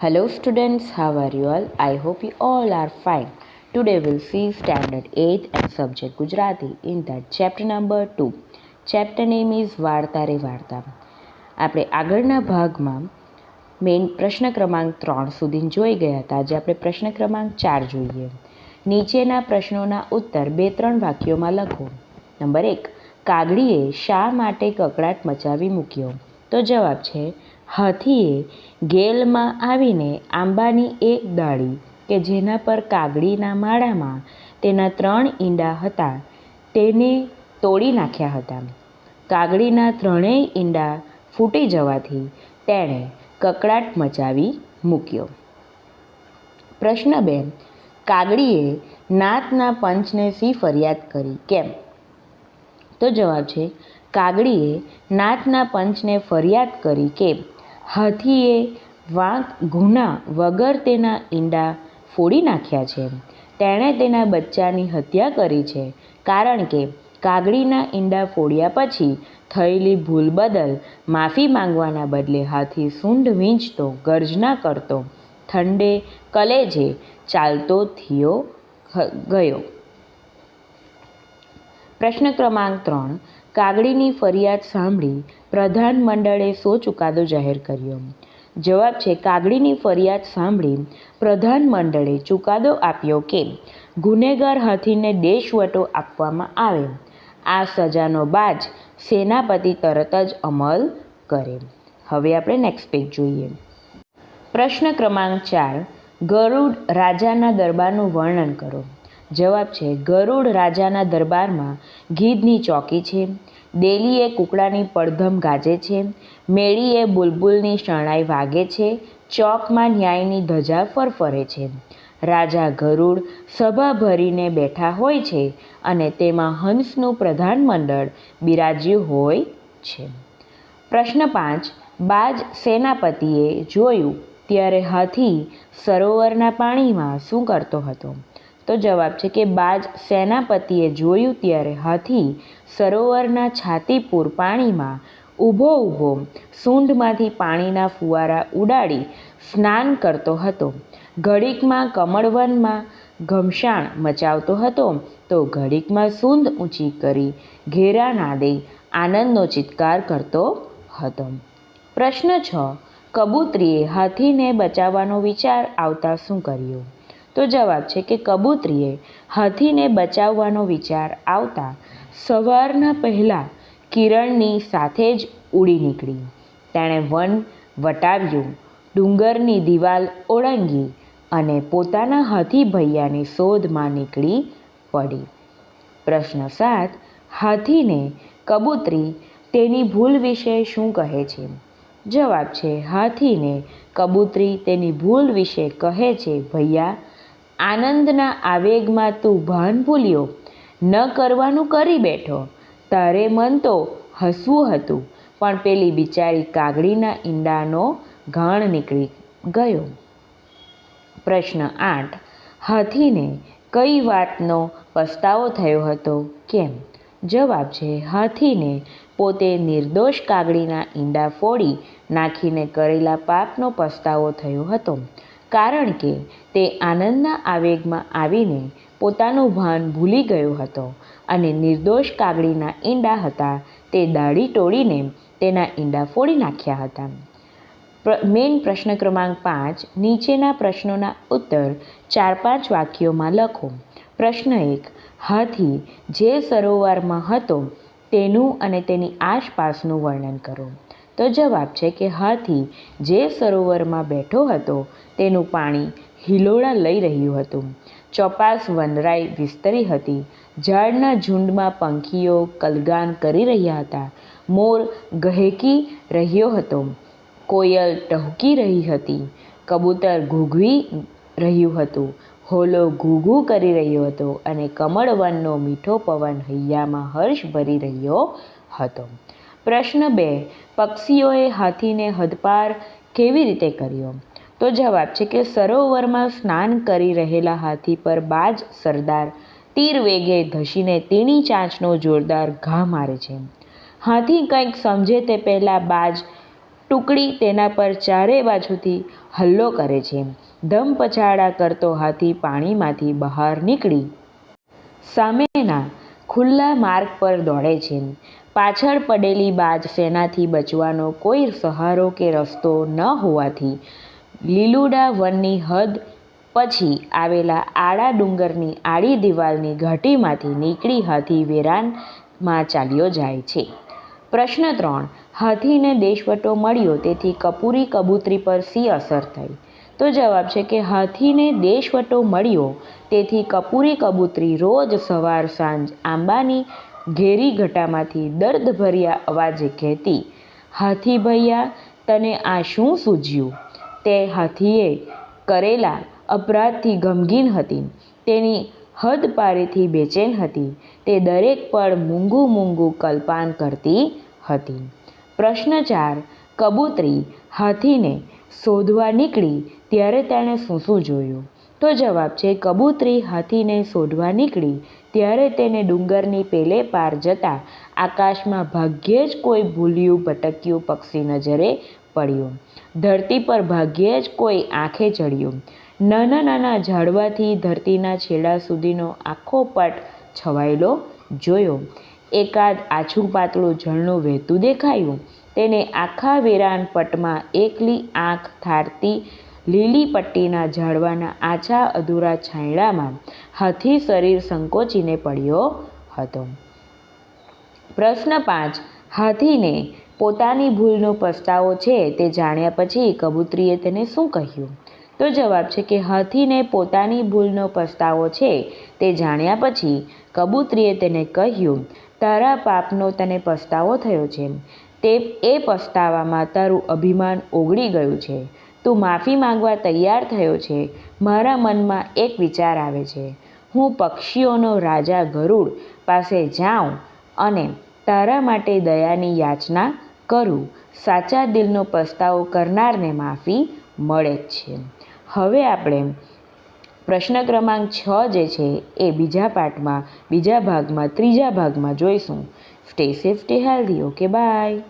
Hello students, how are you all? I hope you all are fine. Today we'll see standard 8 and subject Gujarati in that chapter number 2. Chapter name is વાર્તા રે વાર્તા આપણે આગળના ભાગમાં main પ્રશ્ન ક્રમાંક ત્રણ સુધી જોઈ ગયા હતા આજે આપણે પ્રશ્ન ક્રમાંક ચાર જોઈએ નીચેના પ્રશ્નોના ઉત્તર બે ત્રણ વાક્યોમાં લખો નંબર એક કાગડીએ શા માટે કકડાટ મચાવી મૂક્યો તો જવાબ છે હાથીએ ગેલમાં આવીને આંબાની એક ડાળી કે જેના પર કાગડીના માળામાં તેના ત્રણ ઈંડા હતા તેને તોડી નાખ્યા હતા. કાગડીના ત્રણેય ઈંડા ફૂટી જવાથી તેણે કકડાટ મચાવી મૂક્યો. પ્રશ્ન બે, કાગડીએ નાતના પંચને સી ફરિયાદ કરી? કેમ? તો જવાબ છે, કાગડીએ નાતના પંચને ફરિયાદ કરી કે હાથીએ વાંક ગુના વગર તેના ઈંડા ફોડી નાખ્યા છે. તેણે તેના બચ્ચાની હત્યા કરી છે, કારણ કે કાગડીના ઈંડા ફોડ્યા પછી થયેલી ભૂલ બદલ માફી માંગવાના બદલે હાથી સૂંઢ વીંચતો ગર્જના કરતો, ઠંડે કલેજે ચાલતો થયો ગયો. પ્રશ્ન ક્રમાંક ત્રણ કાગડીની ફરિયાદ સાંભળી પ્રધાન મંડળે સો ચુકાદો જાહેર કર્યો. જવાબ છે, કાગડીની ફરિયાદ સાંભળી પ્રધાન મંડળે ચુકાદો આપ્યો કે ગુનેગાર હાથીને દેશવટો આપવામાં આવે. આ સજાનો બાજ સેનાપતિ તરત જ અમલ કરે. હવે આપણે નેક્સ્ટ પેજ જોઈએ. પ્રશ્ન ક્રમાંક ચાર, ગરુડ રાજાના દરબારનું વર્ણન કરો. જવાબ છે, ગરુડ રાજાના દરબારમાં ગીધની ચોકી છે ડેલીએ કુકડાની પડધમ ગાજે છે, મેળીએ બુલબુલની શરણાઈ વાગે છે, ચોકમાં ન્યાયની ધજા ફરફરે છે. રાજા ગરુડ સભા ભરીને બેઠા હોય છે અને તેમાં હંસનું પ્રધાનમંડળ બિરાજ્યું હોય છે. પ્રશ્ન પાંચ, બાજ સેનાપતિએ જોયું ત્યારે હાથી સરોવરના પાણીમાં શું કરતો હતો? તો જવાબ છે કે બાજ સેનાપતિએ જોયું ત્યારે હાથી સરોવરના છાતીપુર પાણીમાં ઊભો ઊભો સૂંઢમાંથી પાણીના ફુવારા ઉડાડી સ્નાન કરતો હતો. ઘડીકમાં કમળવનમાં ઘમસાણ મચાવતો હતો તો ઘડીકમાં સૂંઢ ઊંચી કરી ઘેરા નાદે આનંદનો ચિત્કાર કરતો હતો. પ્રશ્ન છ. કબૂતરીએ હાથીને બચાવવાનો વિચાર આવતા શું કર્યું? તો જવાબ છે કે કબૂતરીએ હાથીને બચાવવાનો વિચાર આવતા સવારના પહેલાં કિરણની સાથે જ ઉડી નીકળી. તેણે વન વટાવ્યું, ડુંગરની દિવાલ ઓળંગી અને પોતાના હાથી ભૈયાની શોધમાં નીકળી પડી. પ્રશ્ન સાત, હાથીને કબૂતરી તેની ભૂલ વિશે શું કહે છે? જવાબ છે, હાથીને કબૂતરી તેની ભૂલ વિશે કહે છે, ભૈયા આનંદના આવેગમાં તું ભાન ભૂલ્યો. ન કરવાનું કરી બેઠો. તારે મન તો હસવું હતું, પણ પેલી બિચારી કાગડીના ઈંડાનો ઘાણ નીકળી ગયો. પ્રશ્ન આઠ. હાથીને કઈ વાતનો પસ્તાવો થયો હતો? કેમ? જવાબ છે, હાથીને પોતે નિર્દોષ કાગડીના ઈંડા ફોડી નાખીને કરેલા પાપનો પસ્તાવો થયો હતો. કારણ કે તે આનંદના આવેગમાં આવીને પોતાનું ભાન ભૂલી ગયો હતો અને નિર્દોષ કાગડીના ઈંડા હતા તે દાઢી તોડીને તેના ઈંડા ફોડી નાખ્યા હતા. મેઇન પ્રશ્ન ક્રમાંક પાંચ, નીચેના પ્રશ્નોના ઉત્તર ચાર પાંચ વાક્યોમાં લખો. પ્રશ્ન એક, હાથી જે સરોવરમાં હતો તેનું અને તેની આસપાસનું વર્ણન કરો. તો જવાબ છે કે હાથી જે સરોવરમાં બેઠો હતો તેનું પાણી હિલોળા લઈ રહ્યું હતું. ચોપાસ વનરાઈ વિસ્તરી હતી. ઝાડના ઝુંડમાં પંખીઓ કલગાન કરી રહ્યા હતા. મોર ગહેકી રહ્યો હતો. કોયલ ટહુકી રહી હતી. કબૂતર ઘૂઘવી રહ્યું હતું. હોલો ઘૂઘુ કરી રહ્યો હતો અને કમળવનનો મીઠો પવન હૈયામાં હર્ષ ભરી રહ્યો હતો. પ્રશ્ન બે, પક્ષીઓએ હાથીને હદપાર કેવી રીતે કર્યો? તો જવાબ છે કે સરોવરમાં સ્નાન કરી રહેલા હાથી પર બાજ સરદાર તીર વેગે ધસીને તેની ચાંચનો જોરદાર ઘા મારે છે. હાથી કંઈક સમજે તે પહેલાં બાજ ટુકડી તેના પર ચારે બાજુથી હલ્લો કરે છે. ધમ પછાડા કરતો હાથી પાણીમાંથી બહાર નીકળી. સામેના ખુલ્લા માર્ગ પર દોડે છે. પાછળ પડેલી બાજ સેનાથી બચવાનો કોઈ સહારો કે રસ્તો ન હોવાથી લીલુડા વનની હદ પછી આવેલા આડા ડુંગરની આડી દિવાલની ઘાટીમાંથી નીકળી હાથી વેરાનમાં ચાલ્યો જાય છે. પ્રશ્ન ત્રણ, હાથીને દેશવટો મળ્યો, તેથી કપૂરી કબૂતરી પર સી અસર થઈ. તો જવાબ છે કે હાથીને દેશવટો મળ્યો. તેથી કપૂરી કબૂતરી રોજ સવાર સાંજ આંબાની ઘેરી ઘટામાંથી દર્દભર્યા અવાજે કહેતી, હાથી ભૈયા, તને આ શું સૂઝ્યું? તે હાથીએ કરેલા અપરાધથી ગમગીન હતી. તેની હદપારીથી બેચેન હતી. તે દરેક પળ મૂંગું મૂંગું કલ્પાન કરતી હતી. પ્રશ્ન ચાર, કબૂતરી હાથીને શોધવા નીકળી ત્યારે તેણે શું શું જોયું. તો જવાબ છે, કબૂતરી હાથીને શોધવા નીકળી. ત્યારે તેને ડુંગરની પેલે પાર જતાં આકાશમાં ભાગ્યે જ કોઈ ભૂલ્યું, ભટક્યું પક્ષી નજરે પડ્યું. ધરતી પર ભાગ્યે જ કોઈ આંખે ચડ્યું. નાના નાના ઝાડવાથી ધરતીના છેડા સુધીનો આખો પટ છવાયેલો જોયો. એકાદ આછું પાતળું ઝરણું વહેતું દેખાયું. તેને આખા વેરાન પટમાં એકલી આંખ થારતી લીલી પટ્ટીના ઝાડવાના આછા અધૂરા છાંયડામાં હાથી શરીર સંકોચીને પડ્યો હતો. પ્રશ્ન પાંચ. હાથીને પોતાની ભૂલનો પસ્તાવો છે તે જાણ્યા પછી કબૂતરીએ તેને શું કહ્યું? તો જવાબ છે કે હાથીને પોતાની ભૂલનો પસ્તાવો છે તે જાણ્યા પછી કબૂતરીએ તેને કહ્યું, તારા પાપનો તને પસ્તાવો થયો છે. તે, એ પસ્તાવામાં તારું અભિમાન ઓગળી ગયું છે. તું માફી માંગવા તૈયાર થયો છે. મારા મનમાં એક વિચાર આવે છે. હું પક્ષીઓનો રાજા ગરુડ પાસે જાઉં અને તારા માટે દયાની યાચના કરું. સાચા દિલનો પસ્તાવો કરનારને માફી મળે જ છે. હવે આપણે પ્રશ્ન ક્રમાંક છ જે છે એ બીજા પાઠમાં, બીજા ભાગમાં, ત્રીજા ભાગમાં જોઈશું. Stay safe stay healthy okay bye